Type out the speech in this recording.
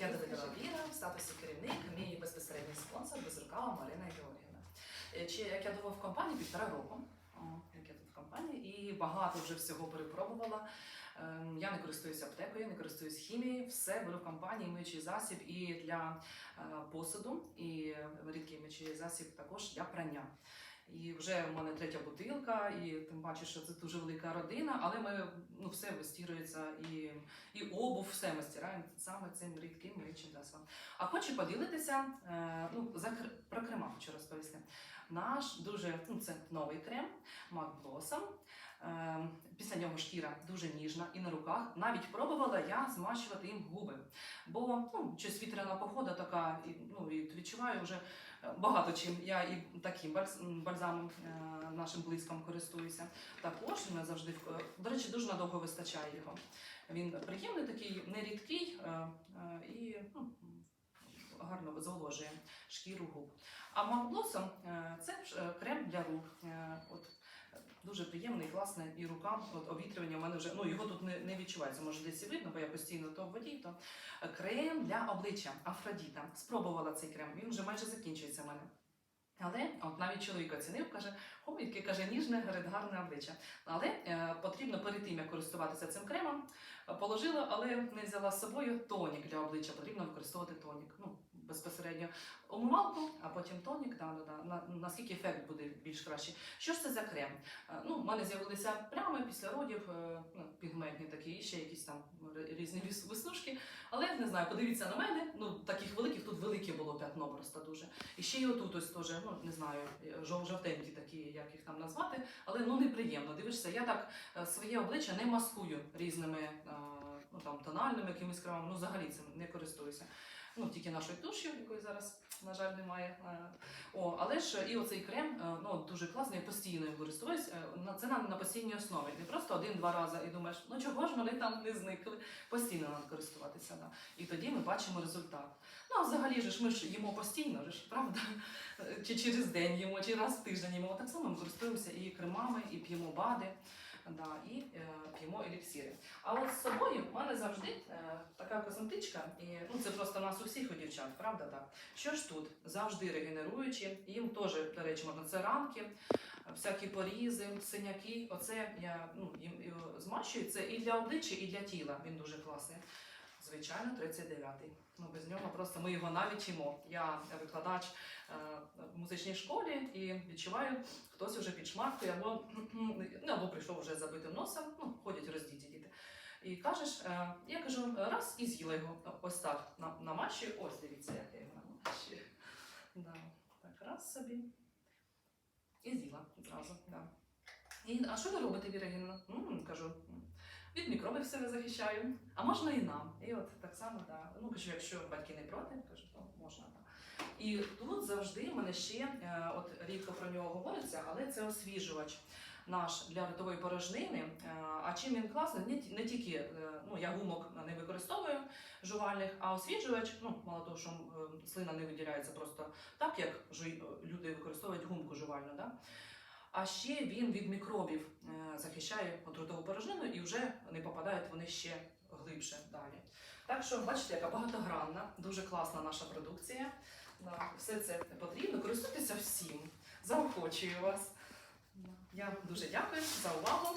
Я Давидова Віра, в статусі керівник, мій безпосередній спонсор безрукава Марина Георгіївна. Е, Чи як я думаю, в компанії півтора року, як я тут в компанії, і багато вже всього перепробувала. Ем, Я не користуюся аптекою, не користуюсь хімією, все беру в компанії миючий засіб і для е, посуду, і рідкий миючий засіб також для прання. І вже в мене третя бутилка, і тим паче, що це дуже велика родина, але ми ну все вистірується і, і обув, все ми стираємо саме цим рідким засобом. А хочу поділитися е, ну, за про крема хочу розповісти. Наш дуже ну, це новий крем Mac. Е, після нього шкіра дуже ніжна і на руках. Навіть пробувала я змащувати їм губи. Бо ну, щось вітряна похода така, і, ну, і відчуваю вже е, багато чим. Я і таким бальз- бальзамом е, нашим близьком користуюся. Також завжди е, до речі, дуже надовго вистачає його. Він приємний такий, нерідкий і ну, гарно зволожує шкіру губ. А Макблосом це крем для рук. От дуже приємний, класний і рукам. От обвітрювання в мене вже ну його тут не, не відчувається. Може десь і видно, бо я постійно то в воді, то Е, крем для обличчя Афродіта. Спробувала цей крем. Він вже майже закінчується в мене. Але от навіть чоловік оцінив, каже, о, яке каже, ніжне, гарне обличчя. Але е, потрібно перед тим, як користуватися цим кремом, е, положила, але не взяла з собою тонік для обличчя. Потрібно використовувати тонік. Ну, безпосередньо умивалку, а потім тонік. Да, да, да. На, наскільки ефект буде більш кращий. Що ж це за крем? Е, Ну, в мене з'явилися плями після родів, е, ну, пігментні такі, і ще якісь там різні веснушки. Але не знаю, подивіться на мене. Ну, таких великих тут велике було п'ятно просто дуже. І ще й отут ось теж, ну не знаю, жов жовтенькі такі, як їх там назвати, але ну неприємно. Дивишся, я так е, своє обличчя не маскую різними е, ну там тональними якимись кремами. Ну взагалі цим не користуюся. Ну тільки нашою туш'ю, якої зараз, на жаль, немає. Е, О, але ж і оцей крем е, ну дуже класний, я постійно їм користуюсь. Е, Це на, на постійній основі. Не просто один-два рази і думаєш, ну чого ж вони там не зникли. Постійно треба користуватися. Да. І тоді ми бачимо результат. Ну, а взагалі ж ми ж їмо постійно, ж, правда? Чи через день їмо, чи раз в тиждень їмо. Так само ми користуємося і кремами, і п'ємо бади, да, і е, п'ємо еліксири. А от з собою в мене завжди е, така косметичка, і ну, це просто нас у всіх у дівчат, правда так? Що ж тут? Завжди регенеруючі, їм теж, до речі, можна це ранки, всякі порізи, синяки. Оце я ну, їм і змащую. Це і для обличчя, і для тіла. Він дуже класний. Звичайно, 39-й. Ну, без нього просто ми його навіть їмо. Я викладач е, в музичній школі і відчуваю, хтось вже підшмаркує або, ну, або прийшов вже забитим носом, ну, ходять роздіті діти. І кажеш, е, я кажу, раз і з'їла його ось так на, намащую. Ось дивіться, як я його намащую. Да. Так, раз собі. І з'їла одразу. Да. І, а що ви робите, Віра Євгенівна? Кажу, «М, від мікробів себе захищаю, а можна і нам. І от так само, да. ну кажу, якщо батьки не проти, кажу, то можна. Да. І тут завжди мене ще, е, от рідко про нього говориться, але це освіжувач наш для ротової порожнини. Е, А чим він класний, не, тільки е, ну, я гумок не використовую жувальних, а освіжувач, ну мало того, що слина не виділяється просто так, як люди використовують гумку жувальну. Да? А ще він від мікробів е, захищає отрутову порожнину і вже не попадають вони ще глибше далі. Так що, бачите, яка багатогранна, дуже класна наша продукція. Все це потрібно. Користуйтеся всім. Заохочую вас. Я дуже дякую за увагу.